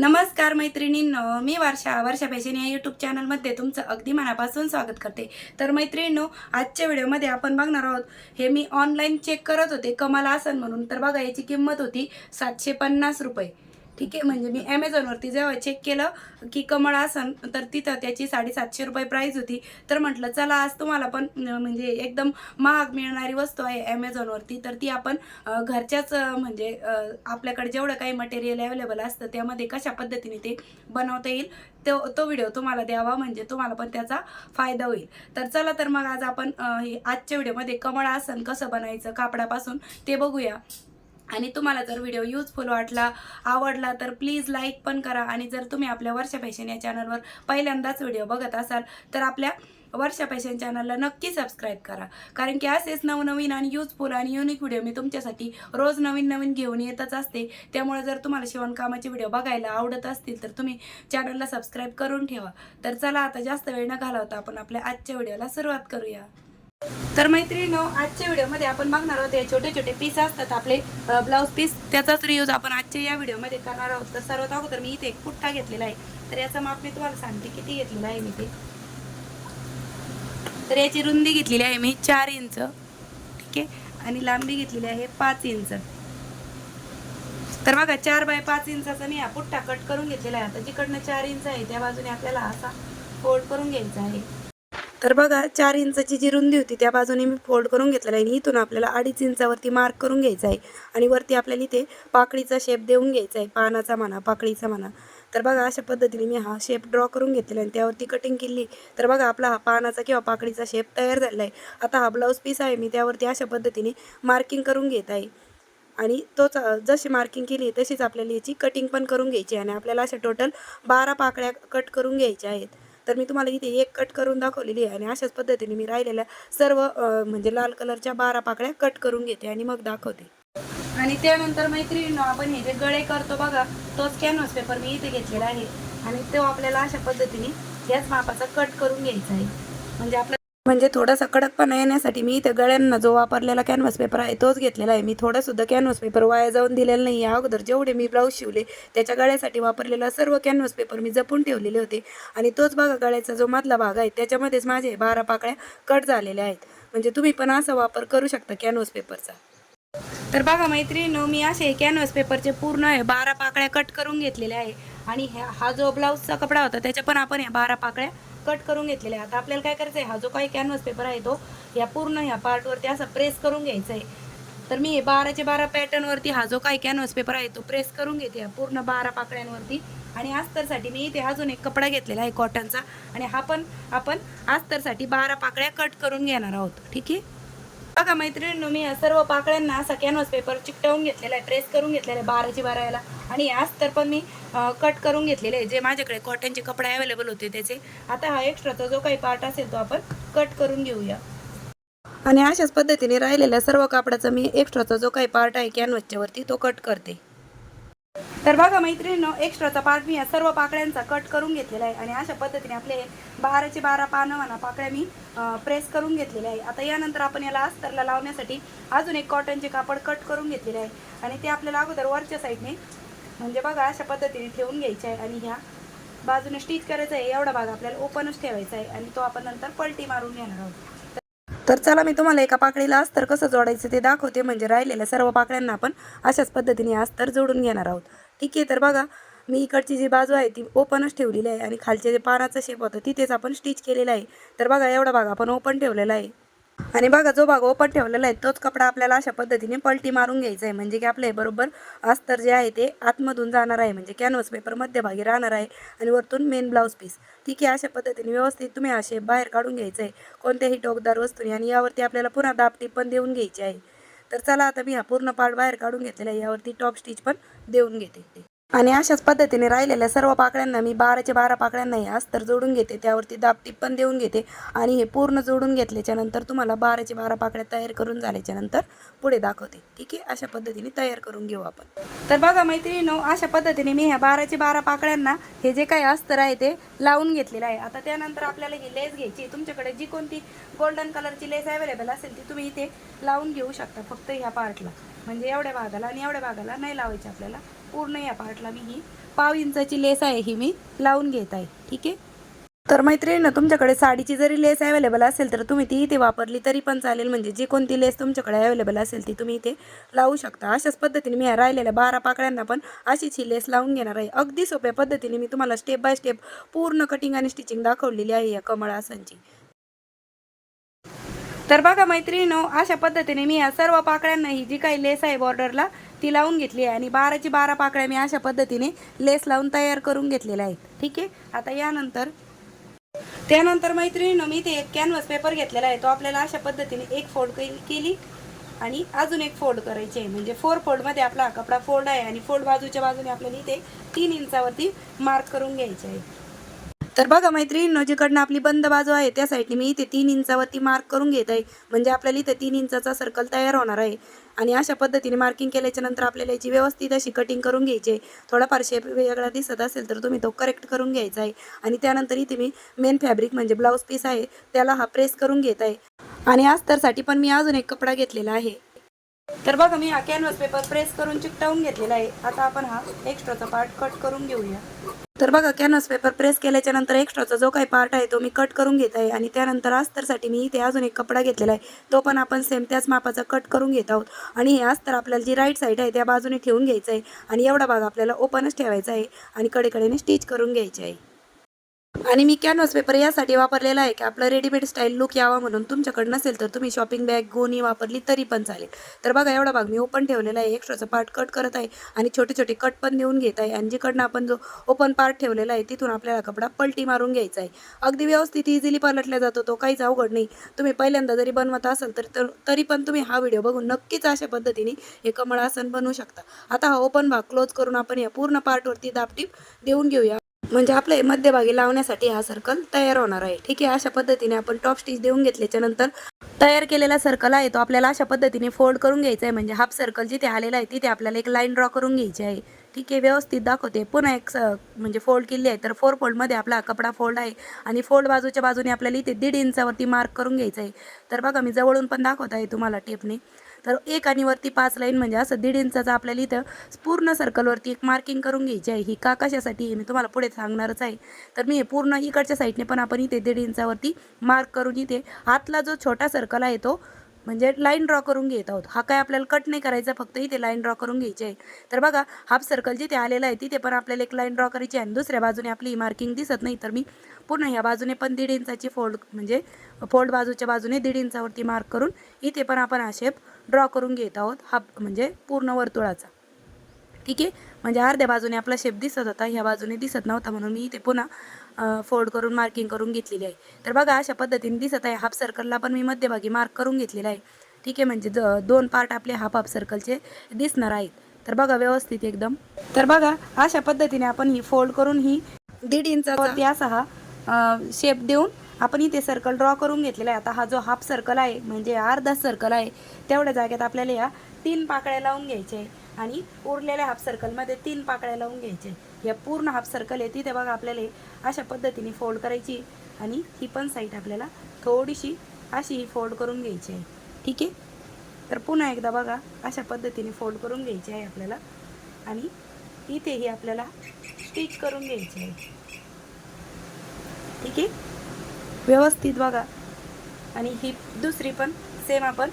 नमस्कार मैत्रिणींनो मी वर्षा वर्षा फॅशन या यूट्यूब चॅनलमध्ये तुमचं अगदी मनापासून स्वागत करते. तर मैत्रिणींनो आजच्या व्हिडिओमध्ये आपण बघणार आहोत हे मी ऑनलाईन चेक करत होते कमल आसन म्हणून. तर बघा याची किंमत होती सातशे पन्नास रुपये. ठीक आहे? म्हणजे मी ॲमेझॉनवरती जेव्हा चेक केलं की कमळ आसन तर तिथं त्याची साडेसातशे रुपये प्राईस होती. तर म्हटलं चला आज तुम्हाला पण म्हणजे एकदम महाग मिळणारी वस्तू आहे ॲमेझॉनवरती तर ती आपण घरच्याच म्हणजे आपल्याकडे जेवढं काही मटेरियल अवेलेबल असतं त्यामध्ये कशा पद्धतीने ते बनवता येईल तो तो व्हिडिओ तुम्हाला द्यावा म्हणजे तुम्हाला पण त्याचा फायदा होईल. तर चला तर मग आज आपण हे आजच्या व्हिडिओमध्ये कमळ आसन कसं बनायचं कापडापासून ते बघूया. आणि तुम्हाला जर व्हिडिओ युजफुल वाटला आवडला तर प्लीज लाईक पण करा. आणि जर तुम्ही आपल्या वर्षा फॅशन या चॅनलवर पहिल्यांदाच व्हिडिओ बघत असाल तर आपल्या वर्षा फॅशन चॅनलला नक्की सबस्क्राईब करा. कारण की असेच नवनवीन आणि युजफुल आणि युनिक व्हिडिओ मी तुमच्यासाठी रोज नवीन नवीन घेऊन येतच असते. त्यामुळे जर तुम्हाला शिवणकामाचे व्हिडिओ बघायला आवडत असतील तर तुम्ही चॅनलला सबस्क्राईब करून ठेवा. तर चला आता जास्त वेळ न घालवता आपण आपल्या आजच्या व्हिडिओला सुरुवात करूया. तर मैत्रिणीनो आजच्या व्हिडिओमध्ये आपण बघणार आहोत हे छोटे छोटे पीस असतात आपले ब्लाऊज पीस त्याचाच रियूज आपण आजच्या या व्हिडिओमध्ये करणार आहोत. तर सर्वात अगोदर मी इथे एक पुट्टा घेतलेला आहे. तर याचा माप मी तुम्हाला सांगते किती घेतलेला आहे मी ते. तर याची रुंदी घेतलेली आहे मी चार इंच ठीक आहे? आणि लांबी घेतलेली आहे पाच इंच. तर बघा चार बाय पाच इंचाचा मी हा पुट्टा कट करून घेतलेला आहे. आता जिकडनं चार इंच आहे त्या बाजूने आपल्याला असा फोल्ड करून घ्यायचा आहे. तर बघा चार इंचाची जी रुंदी होती त्या बाजूने मी फोल्ड करून घेतलेला आहे आणि इथून आपल्याला अडीच इंचावरती मार्क करून घ्यायचा आहे. आणि वरती आपल्याला इथे पाकळीचा शेप देऊन घ्यायचा आहे पानाचा म्हणा पाकळीचा म्हणा. तर बघा अशा पद्धतीने मी हा शेप ड्रॉ करून घेतलेला आणि त्यावरती कटिंग केली. तर बघा आपला हा पानाचा किंवा पाकळीचा शेप तयार झालेला आहे. आता हा ब्लाऊज पीस आहे मी त्यावरती अशा पद्धतीने मार्किंग करून घेत आहे. आणि तोच जशी मार्किंग केली तशीच आपल्याला याची कटिंग पण करून घ्यायची आहे आणि आपल्याला अशा टोटल बारा पाकळ्या कट करून घ्यायच्या आहेत. तर मी तुम्हाला इथे एक कट करून दाखवलेली आहे आणि अशाच पद्धतीने मी राहिलेल्या सर्व म्हणजे लाल कलरच्या बारा पाकळ्या कट करून घेते आणि मग दाखवते. आणि त्यानंतर मैत्रिणींनो आपण हे जे गळे करतो बघा तोच कॅनव्हास पेपर मी इथे घेतलेला आहे. आणि तो आपल्याला अशा पद्धतीने याच मापाचा कट करून घ्यायचा आहे. म्हणजे आपला म्हणजे थोडासा कडकपणा येण्यासाठी मी इथे गळ्यांना जो वापरलेला कॅनव्हास पेपर आहे तोच घेतलेला आहे. मी थोडासुद्धा कॅनव्हास पेपर वाया जाऊन दिलेला नाही या अगोदर जेवढे मी ब्लाऊज शिवले त्याच्या गळ्यासाठी वापरलेला सर्व कॅनव्हास पेपर मी जपून ठेवलेले होते. आणि तोच बघा गळ्याचा जो मधला भाग आहे त्याच्यामध्येच माझे बारा पाकळ्या कट झालेल्या आहेत. म्हणजे तुम्ही पण असा वापर करू शकता कॅनव्हास पेपरचा तर बघा मैत्रिणी मी असे कॅनव्हास पेपरचे पूर्ण आहे बारा पाकळ्या कट करून घेतलेल्या आहे. आणि ह्या हा जो ब्लाऊजचा कपडा होता त्याच्या पण आपण ह्या बारा पाकळ्या कट करून घेतलेले आहे. आता आपल्याला काय करायचं आहे हा जो काही कॅनव्हास पेपर आहे तो या पूर्ण ह्या पार्टवरती असा प्रेस करून घ्यायचा आहे तर मी हे बाराचे बारा पॅटर्नवरती हा जो काही कॅनव्हास पेपर आहे तो प्रेस करून घेते या पूर्ण बारा पाकळ्यांवरती. आणि अस्तरसाठी मी इथे अजून एक कपडा घेतलेला आहे कॉटनचा आणि हा पण आपण अस्तरसाठी बारा पाकळ्या कट करून घेणार आहोत. ठीक आहे? बघा मैत्रिणींनो मी या सर्व पाकळ्यांना असा कॅनव्हास पेपर चिकटवून घेतलेला आहे प्रेस करून घेतलेला आहे बाराची बारायला. आणि याच तर पण मी कट करून घेतलेले आहे जे माझ्याकडे कॉटनचे कपडे अवेलेबल होते त्याचे. आता हा एक्स्ट्राचा जो काही पार्ट असेल तो आपण कट करून घेऊया. आणि अशाच पद्धतीने राहिलेल्या सर्व कापडाचा मी एक्स्ट्राचा जो काही पार्ट आहे कॅनव्हासच्या वरती तो कट करते. तर बघा मैत्रिणींनो एक्स्ट्राचा पार्ट मी या सर्व पाकळ्यांचा कट करून घेतलेला आहे आणि अशा पद्धतीने आपले हे बाराचे बारा पानं म्हणा पाकळ्या मी प्रेस करून घेतलेल्या आहे. आता यानंतर आपण याला अस्तरला लावण्यासाठी अजून एक कॉटनचे कापड कट करून घेतलेले आहे आणि ते आपल्याला अगोदर वरच्या साईडने म्हणजे बघा अशा पद्धतीने ठेवून घ्यायचे आहे आणि ह्या बाजूने स्टिच करायचं आहे एवढा भाग आपल्याला ओपनच ठेवायचा आहे आणि तो आपण नंतर पलटी मारून घेणार आहोत. तर चला मी तुम्हाला एका पाकळीला अस्तर कसं जोडायचं ते दाखवते म्हणजे राहिलेल्या सर्व पाकळ्यांना आपण अशाच पद्धतीने अस्तर जोडून घेणार आहोत. ठीक आहे तर बघा मी इकडची जी बाजू आहे ती ओपनच ठेवलेली आहे आणि खालचे जे पानाचं शेप होतं तिथेच आपण स्टिच केलेलं आहे. तर बघा एवढा भाग आपण ओपन ठेवलेला आहे. आणि बघा जो भाग ओपन ठेवलेला आहे तोच कपडा आपल्याला अशा पद्धतीने पलटी मारून घ्यायचा आहे. म्हणजे की आपले बरोबर अस्तर जे आहे ते आतमधून जाणार आहे. म्हणजे कॅनव्हस पेपर मध्यभागी राहणार आहे आणि वरतून मेन ब्लाऊज पीस ठीक आहे अशा पद्धतीने व्यवस्थित तुम्ही असे बाहेर काढून घ्यायचं आहे. कोणत्याही टोकदार वस्तूने आणि यावरती आपल्याला पुन्हा दापटी पण देऊन घ्यायची आहे. तर चला आता मी हा पूर्ण पार्ट बाहेर काढून घेतलेला आहे. यावरती टॉप स्टिच पण देऊन घेते. आणि अशाच पद्धतीने राहिलेल्या सर्व पाकळ्यांना मी बाराचे बारा पाकळ्यांना हे अस्तर जोडून घेते. त्यावरती दाबटीप पण देऊन घेते आणि हे पूर्ण जोडून घेतल्याच्यानंतर तुम्हाला बाराचे बारा पाकळ्या तयार करून झाल्याच्यानंतर पुढे दाखवते. ठीक आहे? अशा पद्धतीने तयार करून घेऊ आपण. तर बघा मैत्रिणीनो अशा पद्धतीने मी ह्या बाराचे बारा पाकळ्यांना हे जे काही अस्तर आहे ते लावून घेतलेलं आहे. आता त्यानंतर आपल्याला ही लेस घ्यायची तुमच्याकडे जी कोणती गोल्डन कलरची लेस अवेलेबल असेल ती तुम्ही इथे लावून घेऊ शकता फक्त ह्या पार्टला म्हणजे एवढ्या भागाला आणि एवढ्या भागाला नाही लावायची आपल्याला. पूर्ण या पार्टला मी ही पाव इंचाची लेस आहे ही मी लावून घेत आहे. ठीक आहे? तर मैत्रिणीनं तुमच्याकडे साडीची जरी लेस अवेलेबल असेल तर तुम्ही ती इथे वापरली तरी पण चालेल. म्हणजे जी कोणती लेस तुमच्याकडे अवेलेबल असेल ती तुम्ही इथे लावू शकता. अशाच पद्धतीने मी ह्या राहिलेल्या बारा पाकळ्यांना पण अशीच ही लेस लावून घेणार आहे. अगदी सोप्या पद्धतीने मी तुम्हाला स्टेप बाय स्टेप पूर्ण कटिंग आणि स्टिचिंग दाखवलेली आहे या कमळ आसनची. तर बघा मैत्रिणीनो अशा पद्धतीने मी या सर्व पाकळ्यांना ही जी काही लेस आहे बॉर्डरला ती लावून घेतली आहे. आणि बाराची बारा पाकळ्या मी अशा पद्धतीने लेस लावून तयार करून घेतलेल्या आहेत. ठीक आहे? आता यानंतर त्यानंतर मैत्रिणीनं मी ते एक कॅनव्हास पेपर घेतलेला आहे. तो आपल्याला अशा पद्धतीने एक फोल्ड केली आणि अजून एक फोल्ड करायची आहे. म्हणजे फोर फोल्डमध्ये आपला हा कपडा फोल्ड आहे आणि फोल्ड बाजूच्या बाजूने आपल्याला इथे तीन इंचावरती मार्क करून घ्यायचे आहे. तर बघा मैत्रिणींनो जिकडनं आपली बंद बाजू आहे त्या साईडने मी इथे तीन इंचावरती मार्क करून घेत आहे. म्हणजे आपल्याला इथे तीन इंचाचा सर्कल तयार होणार आहे. आणि अशा पद्धतीने मार्किंग केल्याच्यानंतर आपल्याला याची व्यवस्थित अशी कटिंग करून घ्यायची आहे. थोडाफार शेप वेगळा दिसत असेल तर तुम्ही तो करेक्ट करून घ्यायचा आहे. आणि त्यानंतर इथे मी मेन फॅब्रिक म्हणजे ब्लाऊज पीस आहे त्याला हा प्रेस करून घेत आहे. आणि अस्तरसाठी पण मी अजून एक कपडा घेतलेला आहे. तर बघा मी हा कॅनव्हास पेपर प्रेस करून चिकटवून घेतलेला आहे. आता आपण हा एक्स्ट्राचा पार्ट कट करून घेऊया. तर बघा कॅनव्हास पेपर प्रेस केल्याच्यानंतर एक्स्ट्राचा जो काही पार्ट आहे तो मी कट करून घेत आहे. आणि त्यानंतर अस्तरसाठी मी इथे अजून एक कपडा घेतलेला आहे. तो पण आपण सेम त्याच मापाचा कट करून घेत आहोत. आणि हे अस्तर आपल्याला जी राईट साईड आहे त्या बाजूने ठेवून घ्यायचं आहे. आणि एवढा भाग आपल्याला ओपनच ठेवायचा आहे. आणि कडेकडेने स्टिच करून घ्यायचे आहे. आणि मी कॅनव्हास पेपर यासाठी वापरलेला आहे की आपलं रेडीमेड स्टाईल लुक यावा म्हणून तुमच्याकडे नसेल तर तुम्ही शॉपिंग बॅग गोणी वापरली तरी पण चालेल. तर बघा एवढा भाग मी ओपन ठेवलेला आहे. एक्स्ट्राचा पार्ट कट करत आहे आणि छोटे छोटे कट पण देऊन घेत आहे. आणि जिकडनं आपण जो ओपन पार्ट ठेवलेला आहे तिथून आपल्याला कपडा पलटी मारून घ्यायचा आहे. अगदी व्यवस्थित इझिली पलटला जातो. तो काहीच अवघड नाही. तुम्ही पहिल्यांदा जरी बनवत असाल तर तर- तरी पण तुम्ही हा व्हिडिओ बघून नक्कीच अशा पद्धतीने हे कमळ आसन बनवू शकता. आता हा ओपन भाग क्लोज करून आपण या पूर्ण पार्टवरती दाबटीप देऊन घेऊया. म्हणजे आपलं मध्यभागी लावण्यासाठी हा सर्कल तयार होणार आहे. ठीक आहे? अशा पद्धतीने आपण टॉप स्टिच देऊन घेतल्याच्या नंतर तयार केलेला सर्कल आहे तो आपल्याला अशा पद्धतीने फोल्ड करून घ्यायचा आहे. म्हणजे हाफ सर्कल जिथे आलेला आहे तिथे आपल्याला एक लाईन ड्रॉ करून घ्यायची आहे. ठीक आहे व्यवस्थित दाखवते. पुन्हा एक स म्हणजे फोल्ड केली आहे तर फोर फोल्डमध्ये आपला कपडा फोल्ड आहे आणि फोल्ड बाजूच्या बाजूने आपल्याला इथे दीड इंचावरती मार्क करून घ्यायचं आहे. तर बघा मी जवळून पण दाखवत आहे तुम्हाला टेपने तर एक आणि वरती पाच लाईन म्हणजे असं दीड इंचाचा आपल्याला इथं पूर्ण सर्कलवरती एक मार्किंग करून घ्यायची आहे. ही का कशासाठी मी तुम्हाला पुढे सांगणारच आहे. तर मी पूर्ण इकडच्या साईडने पण आपण इथे दीड इंचावरती मार्क करून इथे आतला जो छोटा सर्कल आहे तो म्हणजे लाईन ड्रॉ करून घेत आहोत. हा काय आपल्याला कट नाही करायचा फक्त इथे लाईन ड्रॉ करून घ्यायची आहे. तर बघा हाफ सर्कल जिथे आलेला आहे तिथे पण आपल्याला एक लाईन ड्रॉ करायची आहे. आणि दुसऱ्या बाजूने आपली मार्किंग दिसत नाही तर मी पूर्ण ह्या बाजूने पण दीड इंचाची फोल्ड म्हणजे फोल्ड बाजूच्या बाजूने दीड इंचावरती मार्क करून इथे पण आपण हा शेप ड्रॉ करून घेत आहोत. हा म्हणजे पूर्ण वर्तुळाचा. ठीक आहे? म्हणजे अर्ध्या बाजूने आपला शेप दिसत होता ह्या बाजूने दिसत नव्हता म्हणून मी इथे पुन्हा फोल्ड करून मार्किंग करून घेतलेली आहे. तर बघा अशा पद्धतीने दिसत आहे. हाफ सर्कलला पण मी मध्यभागी मार्क करून घेतलेला आहे. ठीक आहे म्हणजे ज दोन पार्ट आपले हाफ हाफ सर्कलचे दिसणार आहेत. तर बघा व्यवस्थित एकदम. तर बघा अशा पद्धतीने आपण ही फोल्ड करून ही दीड इंचावरती असा हा शेप देऊन आपण इथे सर्कल ड्रॉ करून घेतलेला आहे. आता हा जो हाफ सर्कल आहे म्हणजे अर्धा सर्कल आहे तेवढ्या जागेत आपल्याला या तीन पाकळ्या लावून घ्यायचे आणि उरलेल्या हाफ सर्कलमध्ये तीन पाकळ्या लावून घ्यायचे या पूर्ण हाफ सर्कल आहे तिथे बघा आपल्याला अशा पद्धतीने फोल्ड करायची आणि ही पण साईड आपल्याला थोडीशी अशी ही फोल्ड करून घ्यायची आहे. ठीक आहे? तर पुन्हा एकदा बघा अशा पद्धतीने फोल्ड करून घ्यायची आहे आपल्याला आणि इथेही आपल्याला स्टिच करून घ्यायची आहे. ठीक आहे? व्यवस्थित बघा. आणि ही दुसरी पण सेम आपण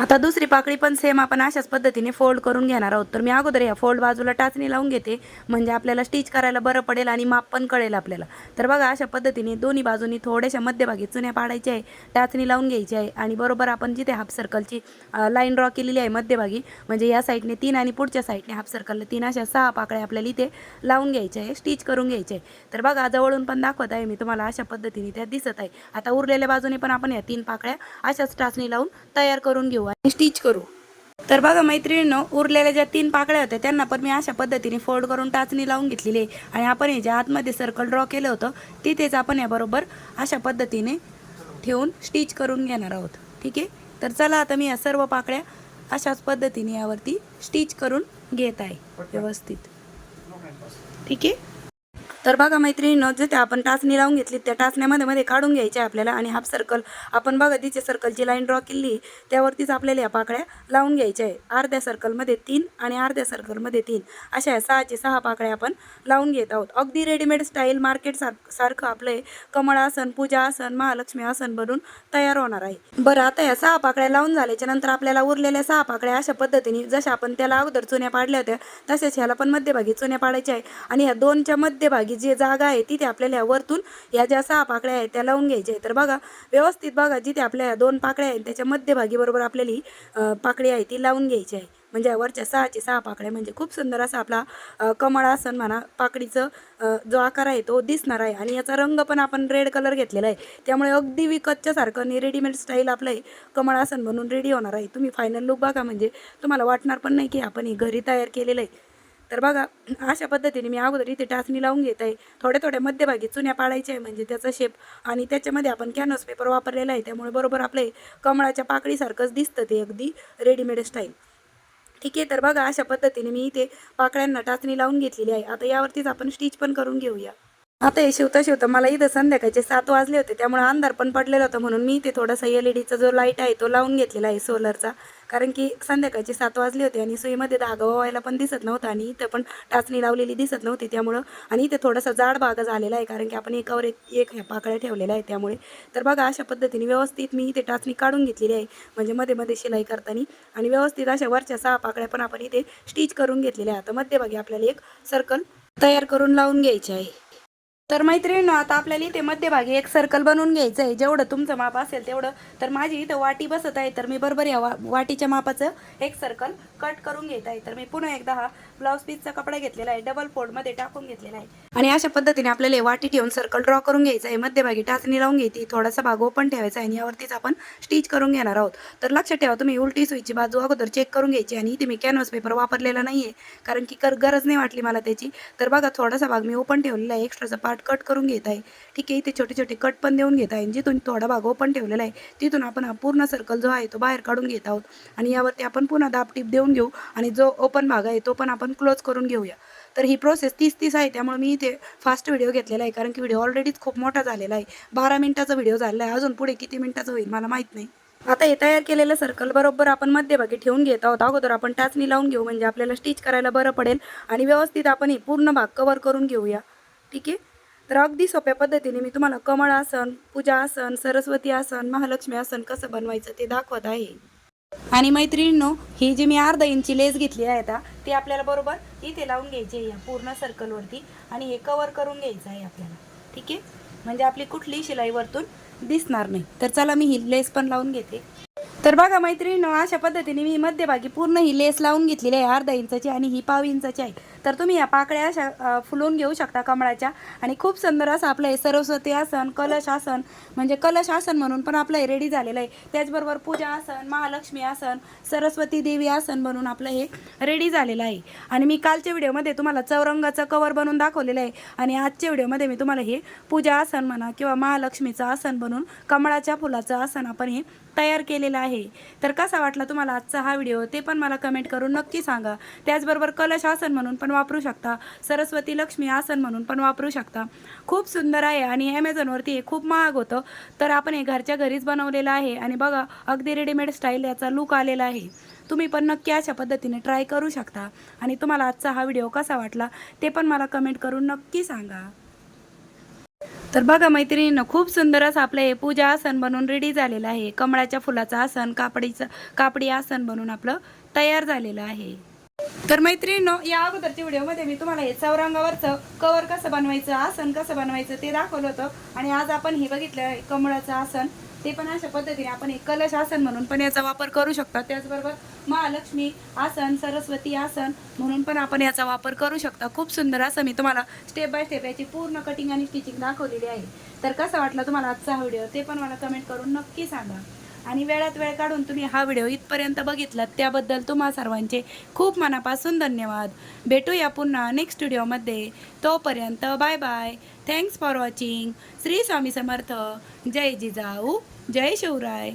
आता दुसरी पाकळी पण सेम आपण अशाच पद्धतीने फोल्ड करून घेणार आहोत. तर मी अगोदर या फोल्ड बाजूला टाचणी लावून घेते. म्हणजे आपल्याला स्टिच करायला बरं पडेल आणि माप पण कळेल आपल्याला. तर बघा अशा पद्धतीने दोन्ही बाजूनी थोड्याशा मध्यभागी चुन्या पाडायच्या आहे टाचणी लावून घ्यायची आहे आणि बरोबर आपण जिथे हाफ सर्कलची लाईन ड्रॉ केलेली आहे मध्यभागी म्हणजे या साईडने तीन आणि पुढच्या साईडने हाफ सर्कलला तीन अशा सहा पाकळ्या आपल्याला इथे लावून घ्यायच्या आहे स्टिच करून घ्यायचे आहे. तर बघा जवळून पण दाखवत आहे मी तुम्हाला अशा पद्धतीने त्या दिसत आहे. आता उरलेल्या बाजूने पण आपण या तीन पाकळ्या अशाच टाचणी लावून तयार करून घेऊ. आणि स्टिच करू. तर बघा मैत्रिणीनं उरलेल्या ज्या तीन पाकळ्या होत्या त्यांना पण मी अशा पद्धतीने फोल्ड करून टाचणी लावून घेतलेली आहे. आणि आपण हे ज्या आतमध्ये सर्कल ड्रॉ केलं होतं तिथेच आपण याबरोबर अशा पद्धतीने ठेवून स्टिच करून घेणार आहोत. ठीक आहे? तर चला आता मी या सर्व पाकळ्या अशाच पद्धतीने यावरती स्टिच करून घेत आहे व्यवस्थित. ठीक आहे? तर बघा मैत्रिणीनं जिथे आपण टाचणी लावून घेतली त्या टाचण्यामध्ये मध्ये काढून घ्यायचे आहे आपल्याला आणि हाफ सर्कल आपण बघा तिचे सर्कलची लाईन ड्रॉ केली त्यावरतीच आपल्याला या पाकळ्या लावून घ्यायच्या आहे. अर्ध्या सर्कलमध्ये तीन आणि अर्ध्या सर्कलमध्ये तीन. अशा या सहाचे सहा पाकळ्या आपण लावून घेत आहोत. अगदी रेडीमेड स्टाईल मार्केट सार सारखं आपलं कमळासन पूजा आसन महालक्ष्मी आसन बनून तयार होणार आहे. बरं आता या सहा पाकळ्या लावून झाल्याच्यानंतर आपल्याला उरलेल्या सहा पाकळ्या अशा पद्धतीने जशा आपण त्याला अगोदर चुन्या पाडल्या होत्या तसेच ह्याला पण मध्यभागी चुन्या पाडायच्या आहे. आणि ह्या दोनच्या मध्यभागी म्हणजे जी जागा आहे तिथे आपल्याला वरतून ह्या ज्या सहा पाकळ्या आहेत त्या लावून घ्यायच्या आहेत. तर बघा व्यवस्थित बघा जिथे आपल्या दोन पाकळ्या आहेत त्याच्या मध्यभागी बरोबर आपल्याला ही पाकळी आहे ती लावून घ्यायची आहे. म्हणजे वरच्या सहाचे सहा पाकळ्या म्हणजे खूप सुंदर असा आपला कमळासन कमळ आसन म्हणा पाकडीचं जो आकार आहे तो दिसणार आहे. आणि याचा रंग पण आपण रेड कलर घेतलेला आहे. त्यामुळे अगदी विकतच्या सारखं आणि रेडीमेड स्टाईल आपलं हे कमळ आसन म्हणून रेडी होणार आहे. तुम्ही फायनल लुक बघा म्हणजे तुम्हाला वाटणार पण नाही की आपण हे घरी तयार केलेलं आहे. तर बघा अशा पद्धतीने मी अगोदर इथे टाचणी लावून घेत आहे. थोड्या थोड्या मध्यभागी चुन्या पाडायच्या आहे म्हणजे त्याचा शेप आणि त्याच्यामध्ये आपण कॅनव्हास पेपर वापरलेला आहे त्यामुळे बरोबर आपले कमळाच्या पाकळीसारखंच दिसतं ते अगदी रेडीमेड स्टाईल ठीक आहे तर बघा अशा पद्धतीने मी इथे पाकळ्यांना टाचणी लावून घेतलेली आहे. आता यावरतीच आपण स्टिच पण करून घेऊया. आता हे शिवता शिवता मला इथं संध्याकाळचे सात वाजले होते त्यामुळे अंधार पण पडलेला होता म्हणून मी इथे थोडासा एल ई डीचा जो लाइट आहे तो लावून घेतलेला आहे सोलरचा कारण की संध्याकाळचे सात वाजले होते आणि सुईमध्ये धागा व्हायला पण दिसत नव्हता आणि इथं पण टाचणी लावलेली दिसत नव्हती त्यामुळं. आणि इथे थोडासा जाड भाग झालेला आहे कारण की आपण एकावर एक एक ह्या पाकळ्या ठेवलेल्या आहे त्यामुळे. तर बघा अशा पद्धतीने व्यवस्थित मी इथे टाचणी काढून घेतलेली आहे म्हणजे मध्ये मध्ये शिलाई करताना. आणि व्यवस्थित अशा वरच्या सहा पाकळ्या पण आपण इथे स्टिच करून घेतलेल्या आहे आता मध्यभागी आपल्याला एक सर्कल तयार करून लावून घ्यायचे आहे. तर मैत्रिणींनो आता आपल्याला इथे मध्यभागी एक सर्कल बनवून घ्यायचं आहे जेवढं तुमचं माप असेल तेवढं. तर माझी इथं वाटी बसत आहे तर मी बरोबर या वा वाटीच्या मापाचं एक सर्कल कट करून घेत आहे. तर मी पुन्हा एकदा हा ब्लाऊज पीसचा कपडा घेतलेला आहे डबल फोल्डमध्ये टाकून घेतलेला आहे. आणि अशा पद्धतीने आपल्याला वाटी ठेवून सर्कल ड्रॉ करून घ्यायचं आहे. मध्यभागी टाचणी लावून घ्यायची थोडासा भाग ओपन ठेवायचा आहे आणि यावरतीच आपण स्टिच करून घेणार आहोत. तर लक्षात ठेवा तुम्ही उलटी सुईची बाजू अगोदर चेक करून घ्यायची आणि इथे मी कॅनव्हास पेपर वापरलेला नाही आहे कारण की कर गरज नाही वाटली मला त्याची. तर बघा थोडासा भाग मी ओपन ठेवलेला आहे. एक्स्ट्राचा पार्ट कट करून घेत आहे. ठीक आहे इथे छोटे छोटे कट पण देऊन घेत आहे. जिथून थोडा भाग ओपन ठेवलेला आहे तिथून आपण हा पूर्ण सर्कल जो आहे तो बाहेर काढून घेत आहोत. आणि यावरती आपण पुन्हा दाब टीप देऊन घेऊ आणि जो ओपन भाग आहे तो पण आपण क्लोज करून घेऊया. तर ही प्रोसेस तीस तीस आहे त्यामुळे मी इथे फास्ट व्हिडिओ घेतलेला आहे कारण की व्हिडिओ ऑलरेडीच खूप मोठा झालेला आहे. बारा मिनिटाचा व्हिडिओ झालेला आहे. अजून पुढे किती मिनिटाचा होईल मला माहीत नाही. आता हे तयार केलेलं सर्कल बरोबर आपण मध्यभागी ठेवून घेत आहोत. अगोदर आपण टाचणी लावून घेऊ म्हणजे आपल्याला स्टिच करायला बरं पडेल. आणि व्यवस्थित आपण हे पूर्ण भाग कवर करून घेऊया. ठीक आहे? तर अगदी सोप्या पद्धतीने मी तुम्हाला कमळ आसन पूजा आसन सरस्वती आसन महालक्ष्मी आसन कसं बनवायचं ते दाखवत आहे. आणि मैत्रिणींनो ही जी मी अर्धा इंची लेस घेतली आहे आता ती आपल्याला बरोबर इथे लावून घ्यायची आहे या पूर्ण सर्कलवरती आणि हे कवर करून घ्यायचं आहे आपल्याला. ठीक आहे? म्हणजे आपली कुठलीही शिलाई वरतून दिसणार नाही. तर चला मी ही लेस पण लावून घेते. तर बघा मैत्रिणींनो अशा पद्धतीने मी मध्यभागी पूर्ण ही लेस लावून घेतलेली आहे अर्धा इंचाची आणि ही पाव इंचाची आहे. तर तुम्ही या पाकळ्या अशा फुलवून घेऊ शकता कमळाच्या. आणि खूप सुंदर असं आपलं हे सरस्वती आसन कलश आसन म्हणजे कलश आसन म्हणून पण आपलं हे रेडी झालेलं आहे. त्याचबरोबर पूजा आसन महालक्ष्मी आसन सरस्वती देवी आसन म्हणून आपलं हे रेडी झालेलं आहे. आणि मी कालच्या व्हिडिओमध्ये तुम्हाला चौरंगाचं कवर बनवून दाखवलेलं आहे. आणि आजच्या व्हिडिओमध्ये मी तुम्हाला हे पूजा आसन म्हणा किंवा महालक्ष्मीचं आसन बनवून कमळाच्या फुलाचं आसन आपण हे तयार केलेलं आहे. तर कसा वाटला तुम्हाला आजचा हा व्हिडिओ? ते पण मला कमेंट करून नक्की सांगा. त्याचबरोबर कलश आसन म्हणून पण वापरू शकता. सरस्वती लक्ष्मी आसन म्हणून पण वापरू शकता. खूप सुंदर आहे आणि ॲमेझॉनवरती हे खूप महाग होतं. तर आपण हे घरच्या घरीच बनवलेलं आहे. आणि बघा अगदी रेडीमेड स्टाईल याचा लुक आलेला आहे. तुम्ही पण नक्की अशा पद्धतीने ट्राय करू शकता. आणि तुम्हाला आजचा हा व्हिडिओ कसा वाटला ते पण मला कमेंट करून नक्की सांगा. तर बघा मैत्रिणीनं खूप सुंदर असं आपलं हे पूजा आसन बनवून रेडी झालेलं आहे. कमळाच्या फुलाचं आसन कापडीचं कापडी आसन बनवून आपलं तयार झालेलं आहे. तर मैत्रिणींनो या अगोदरच्या व्हिडिओमध्ये मी तुम्हाला हे चौरंगावरचं कवर कसं बनवायचं आसन कसं बनवायचं ते दाखवलं होतं. आणि आज आपण हे बघितलं कमळाचं आसन ते पण अशा पद्धतीने आपण एक कलश आसन म्हणून पण याचा वापर करू शकता. त्याचबरोबर महालक्ष्मी आसन सरस्वती आसन म्हणून पण आपण याचा वापर करू शकता. खूप सुंदर असं मी तुम्हाला स्टेप बाय स्टेप याची पूर्ण कटिंग आणि स्टिचिंग दाखवलेली आहे. तर कसा वाटला तुम्हाला आजचा व्हिडिओ ते पण मला कमेंट करून नक्की सांगा. आणि वेळात वेळ काढून तुम्ही हा व्हिडिओ इथपर्यंत बघितलात त्याबद्दल तुम्हा सर्वांचे खूप मनापासून धन्यवाद. भेटूया पुन्हा नेक्स्ट व्हिडिओमध्ये तोपर्यंत bye bye thanks for watching Shri Swami Samarth. जय जिजाऊ. जय शिवराय.